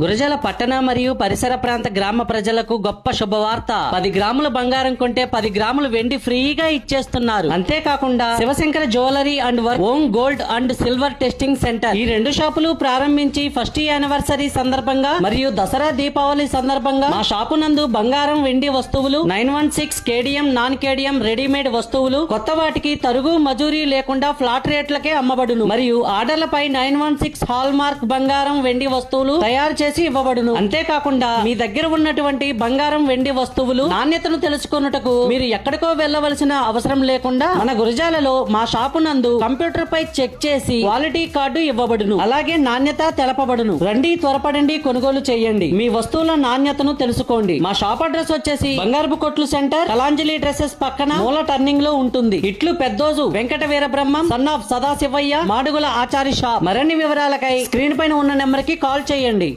గురజాల పట్టణ మరియు పరిసర ప్రాంత గ్రామ ప్రజలకు గొప్ప శుభవార్త. పది గ్రాముల బంగారం కొంటే పది గ్రాములు వెండి ఫ్రీగా ఇచ్చేస్తున్నారు. అంతేకాకుండా Sivasankara jewellery and work Om gold and silver testing centre. ఈ రెండు షాపులు ప్రారంభించి ఫస్ట్ యానివర్సరీ సందర్భంగా మరియు దసరా దీపావళి సందర్భంగా మా షాపు నందు బంగారం వెండి వస్తువులు nine one six KDM non KDM readymade వస్తువులు కొత్త వాటికి తరుగు మజూరీ లేకుండా ఫ్లాట్ రేట్లకే అమ్మబడును. మరియు ఆర్డర్లపై nine one six hallmark బంగారం వెండి వస్తువులు తయారు చేసి ఇవ్వబడును. అంతేకాకుండా మీ దగ్గర ఉన్నటువంటి బంగారం వెండి వస్తువులు నాణ్యతను తెలుసుకొనుటకు మీరు ఎక్కడికో వెళ్ళవలసిన అవసరం లేకుండా మన గురజాలలో మా షాపు నందు కంప్యూటర్ పై చెక్ చేసి క్వాలిటీ కార్డు ఇవ్వబడును. అలాగే నాణ్యత తెలపబడును. రండి త్వరపడండి కొనుగోలు చేయండి. మీ వస్తువుల నాణ్యతను తెలుసుకోండి. మా షాప్ అడ్రస్ వచ్చేసి బంగారపు కొట్లు సెంటర్ కలాంజలి డ్రెస్సెస్ పక్కన మూల టర్నింగ్లో ఉంటుంది. ఇట్లు Peddoju Venkata Veerabrahmam son of Sadasivayya Madugula Achari shop మరిన్ని వివరాలకై స్క్రీన్ పైన ఉన్న నెంబర్కి కాల్ చేయండి.